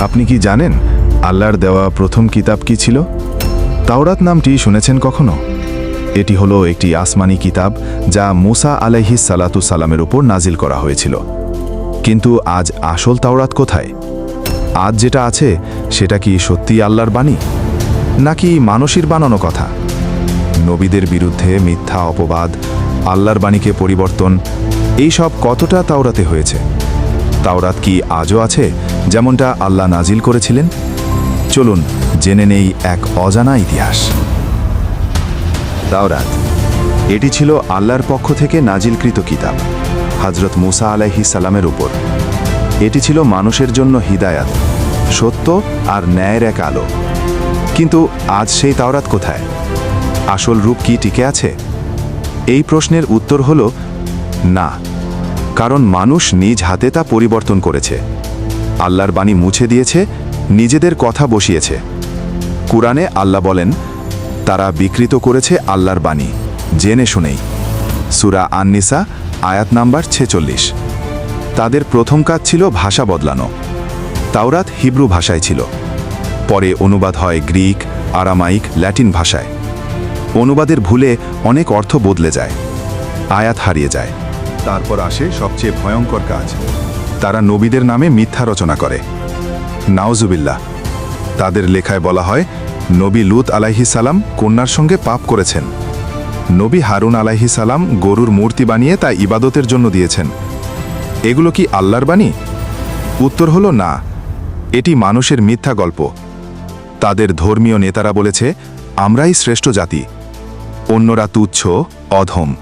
আপনি কি জানেন আল্লাহর দেওয়া প্রথম কিতাব কি ছিল? তাওরাত নামটি শুনেছেন কখনো? এটি হলো একটি আসমানি কিতাব যা মুসা আলাইহিস সালাতু সালামের উপর নাজিল করা হয়েছিল। কিন্তু আজ আসল তাওরাত কোথায়? আজ যেটা আছে, সেটা কি সত্যি আল্লাহর বাণী? নাকি মানসীর বানানো কথা? নবীদের বিরুদ্ধে মিথ্যা অপবাদ, আল্লাহর বাণীকে পরিবর্তন এই সব কতটা তাওরাতে হয়েছে? তাওরাত কি আজও আছে, যেমনটা আল্লাহ নাজিল করেছিলেন? চলুন জেনে নেই এক অজানা ইতিহাস। তাওরাত, এটি ছিল আল্লাহর পক্ষ থেকে নাজিলকৃত কিতাব হজরত মুসা আলাইহি সালামের উপর। এটি ছিল মানুষের জন্য হিদায়াত, সত্য আর ন্যায়ের এক আলো। কিন্তু আজ সেই তাওরাত কোথায়? আসল রূপ কি টিকে আছে? এই প্রশ্নের উত্তর হল, না। কারণ মানুষ নিজ হাতে তা পরিবর্তন করেছে। আল্লাহর বাণী মুছে দিয়েছে, নিজেদের কথা বসিয়েছে। কুরআনে আল্লাহ বলেন, তারা বিকৃত করেছে আল্লাহর বাণী, জেনে শুনেই। সুরা আননিসা, আয়াত নাম্বার ছেচল্লিশ। তাদের প্রথম কাজ ছিল ভাষা বদলানো। তাওরাত হিব্রু ভাষায় ছিল। পরে অনুবাদ হয় গ্রিক, আরামাইক, ল্যাটিন ভাষায়। অনুবাদের ভুলে অনেক অর্থ বদলে যায়। আয়াত হারিয়ে যায়। তারপর আসে সবচেয়ে ভয়ঙ্কর কাজ। তারা নবীদের নামে মিথ্যা রচনা করে। নাওজুবিল্লাহ তাদের লেখায় বলা হয়, নবী লুত আলাইহি সালাম কন্যার সঙ্গে পাপ করেছেন। নবী হারুন আলাইহি সালাম গরুর মূর্তি বানিয়ে তা ইবাদতের জন্য দিয়েছেন। এগুলো কি আল্লাহর বাণী? উত্তর হলো না। এটি মানুষের মিথ্যা গল্প। তাদের ধর্মীয় নেতারা বলেছে, আমরাই শ্রেষ্ঠ জাতি। অন্যরা তুচ্ছ, অধম।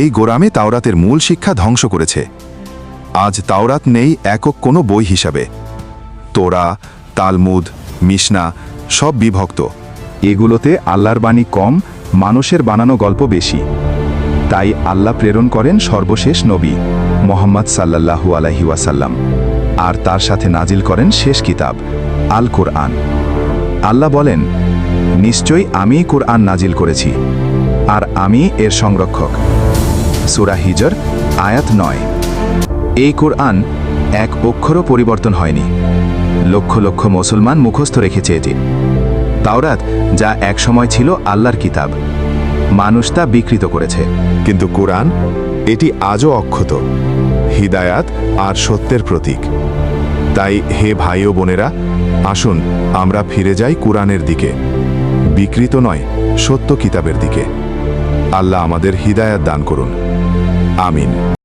এই গোরামে তাওরাতের মূল শিক্ষা ধ্বংস করেছে। আজ তাওরাত নেই একক কোনো বই হিসাবে। তোরা, তালমুদ, মিশনা সব বিভক্ত। এগুলোতে আল্লাহর বাণী কম, মানুষের বানানো গল্প বেশি। তাই আল্লাহ প্রেরণ করেন সর্বশেষ নবী মোহাম্মদ সাল্লাল্লাহু আলাইহি ওয়াসাল্লাম। আর তার সাথে নাজিল করেন শেষ কিতাব, আল কোরআন। আল্লাহ বলেন, নিশ্চয়ই আমি কোরআন নাজিল করেছি, আর আমি এর সংরক্ষক। সুরা হিজর, আয়াত নয়। এই কোরআন এক অক্ষরও পরিবর্তন হয়নি। লক্ষ লক্ষ মুসলমান মুখস্থ রেখেছে এটি তাওরাত, যা একসময় ছিল আল্লাহর কিতাব, মানুষ তা বিকৃত করেছে। কিন্তু কোরআন, এটি আজও অক্ষত, হিদায়াত আর সত্যের প্রতীক। তাই হে ভাই ও বোনেরা, আসুন আমরা ফিরে যাই কোরআনের দিকে, বিকৃত নয় সত্য কিতাবের দিকে। আল্লাহ আমাদের হিদায়াত দান করুন। আমিন